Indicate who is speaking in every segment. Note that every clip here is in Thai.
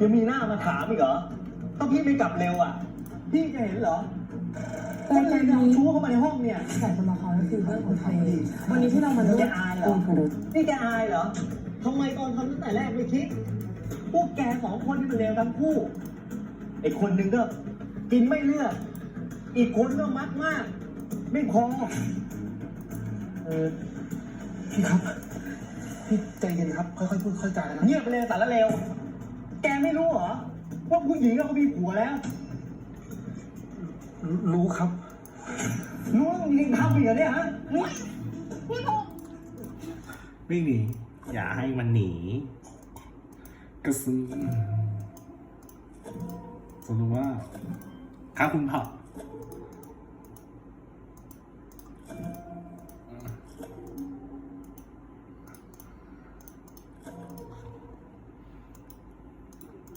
Speaker 1: ยังมีหน้ามาถามอีกเหรอถ้าพี่ไม่กลับเร็วอะ พี่จะเห็นเหรอ
Speaker 2: รายการนี้
Speaker 1: เอาชู้เข้ามาในห้องเนี่ย
Speaker 2: แต่สมาคมก็คือเรื่องของเฟย์วันนี้ที่เรามาดู
Speaker 1: แกอายเหรอ
Speaker 2: คุณครุ
Speaker 1: นี่แกอายเหรอทำไมตอนทำตั้งแต่แรกไม่คิด พวกแกสองคนนี่มันเลวทั้งคู่ ไอ้คนหนึ่งก็กินไม่เลือก อีกคนก็มักมาก ไม่พอ
Speaker 3: เออพี่ครับ พี่ใจเย็นครับ ค่อยๆพูดค่อยๆจากันนะ
Speaker 1: เงียบไปเลยสารเลว แกไม่รู้เหรอ ว่าผู้หญิงเขามีผัวแล้ว
Speaker 3: รู้รู้ครับ
Speaker 1: รู้ว่ามึงยังทำอีกเหรอเนี่ยฮะ
Speaker 4: วิ่งหนีอย่าให้มันหนี
Speaker 3: กระสือ
Speaker 4: สรุปว่าครับคุณพ่อ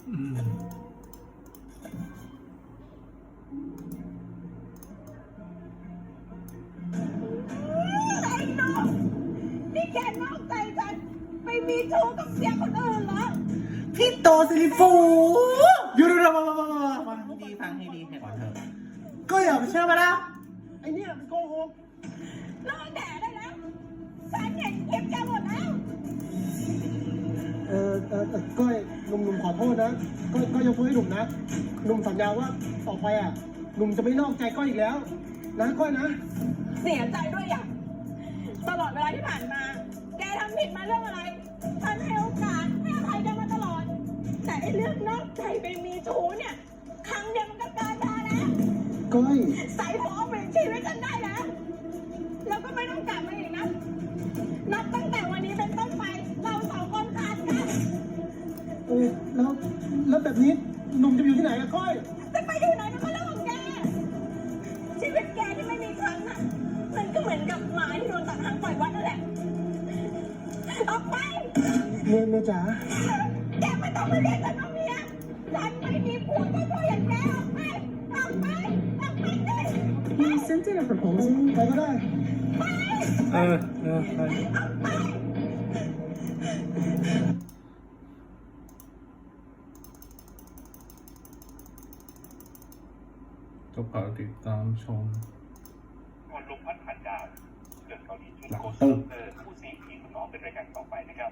Speaker 5: ไอ้น้องนี่แกนอกใจฉันไปมีชู้กับเสียคนอื่นเหรอ
Speaker 4: พี่โตสิริฟูอยู่ดูๆมามามามาฟังให้ดีฟังให้ดีให้ก่อนเถอะก็อย่าไปเชื่อมาแล้ว
Speaker 1: ไอ้เนี่ยมันโกหก
Speaker 5: เลิกแด่ได้แล้วฉันเห็นคลิปแกหมดแล้ว
Speaker 3: เออเออเออก้อย นุ่มหนุ่มขอโทษนะก้อยก้อยยกโทษให้หนุ่มนะหนุ่มสัญญาว่าต่อไปอะหนุ่มจะไม่นอกใจก้อยอีกแล้วนะก้อยนะ
Speaker 5: เสียใจด้วยอย่างตลอดเวลาที่ผ่านมา แกทำผิดมาเรื่องอะไรฉันให้โอกาสให้อภัยแกมาตลอด แต่ไอ้เรื่องนอกใจไปมีชู้เนี่ย ครั้งเดียวมันก็เกินพอแล้ว
Speaker 3: ก้อย
Speaker 5: ใส่หัวเอาเปลี่ยนชีวิตฉันได้แล้วแล้วก็ไม่ต้องกลับมาอีกนะนับตั้ง แล้
Speaker 3: วแล้วแบบนี้หนุ่มจะไปอยู่ที่ไหนอะก้อย
Speaker 5: จะไปอยู่ไหนมันก็เรื่องของแก ชีวิตแกที่ไม่มีครั้งน่ะ มันก็เหมือนกับหมาที่โดนตัดหางปล่อยวัดนั่นแหละ ออกไป
Speaker 3: เมียเมียจ๋า
Speaker 5: แกไม่ต้องมาเรียกฉันว่าเมียฉันไม่มีผัวเจ้าๆอย่างแกออกไป ออกไป ออกไปเลย
Speaker 2: He sent in a proposal
Speaker 3: ไปก็ได้
Speaker 4: เออเออไป ก็ฝากติดตามชม
Speaker 6: ก่อนลมพัดผ่านดาวเกิดเกาหลีชุด
Speaker 4: หลัง
Speaker 6: โคส
Speaker 4: ตึก
Speaker 6: เตอร์ผู้สีผีคุณหมอเป็นรายการต่อไปนะครับ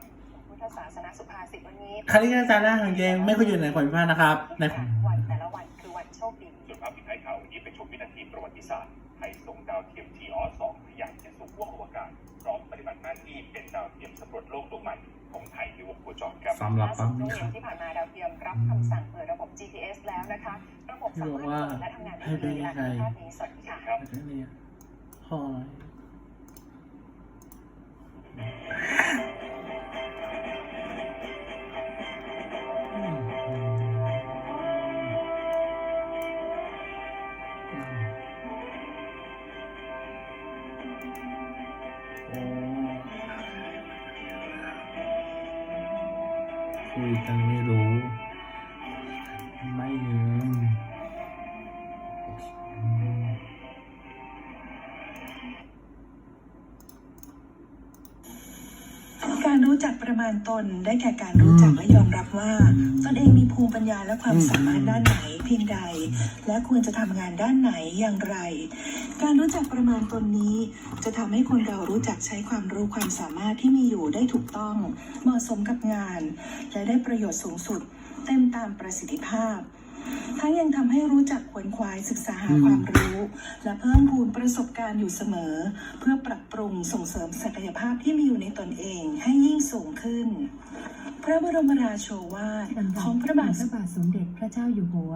Speaker 5: พุทธศาสนาสุภาษิตวันนี้
Speaker 4: คณิตอาจารย์หน้าหางเกงไม่ควรอยู่ในความผิดพลาดนะครับใน
Speaker 5: วันแต่ละวันคือวันโชคดี
Speaker 6: ส่วนภาพปิดท้ายข่าววันนี้เป็นชมวินาทีประวัติศาสตร์ไทยส่งดาวเทียมทีออสองทะยานขึ้นสู่ห้วงอวกาศพร้อมปฏิบัติหน้าที่เป็นดาวเทียมสำรวจโลกดวงใหม่ของไทยในวงโคจรครับ
Speaker 4: สำหรับ
Speaker 5: ล่า
Speaker 4: ปั๊
Speaker 5: สุ
Speaker 4: ม
Speaker 5: ดเมื่
Speaker 4: นี้
Speaker 5: อ
Speaker 4: ครั
Speaker 5: เย็
Speaker 4: บ
Speaker 5: นที่ผ่านมาดาวเทียมรับคำสั่งเปิดระบบ GPS แล้วนะคะ ระบบสามารถเปิดและทำงานได้ดีและภาพนี้สวัสดีค่ะ
Speaker 6: ครับ
Speaker 4: แค่นี้พอไหมอืมโอ้คุยกันไม่รู้ ไม่ยืน
Speaker 7: รู้จักประมาณตนได้แก่การรู้จักและยอมรับว่า ตนเองมีภูมิปัญญาและความสามารถด้านไหนเพียงใด และควรจะทำงานด้านไหนอย่างไร การรู้จักประมาณตนนี้ จะทำให้คนเรารู้จักใช้ความรู้ความสามารถที่มีอยู่ได้ถูกต้อง เหมาะสมกับงาน และได้ประโยชน์สูงสุด เต็มตามประสิทธิภาพ ทั้งยังทำให้รู้จักขวนขวายศึกษาหาความรู้ และเพิ่มพูนประสบการณ์อยู่เสมอ เพื่อปรับปรุงส่งเสริมศักยภาพที่มีอยู่ในตนเองให้ยิ่งสูงขึ้น พระบรมราโชวาท
Speaker 2: ลำดั
Speaker 7: ข
Speaker 2: บ
Speaker 7: องพระบาท
Speaker 2: พระบาทสมเด็จพระเจ้าอยู่หัว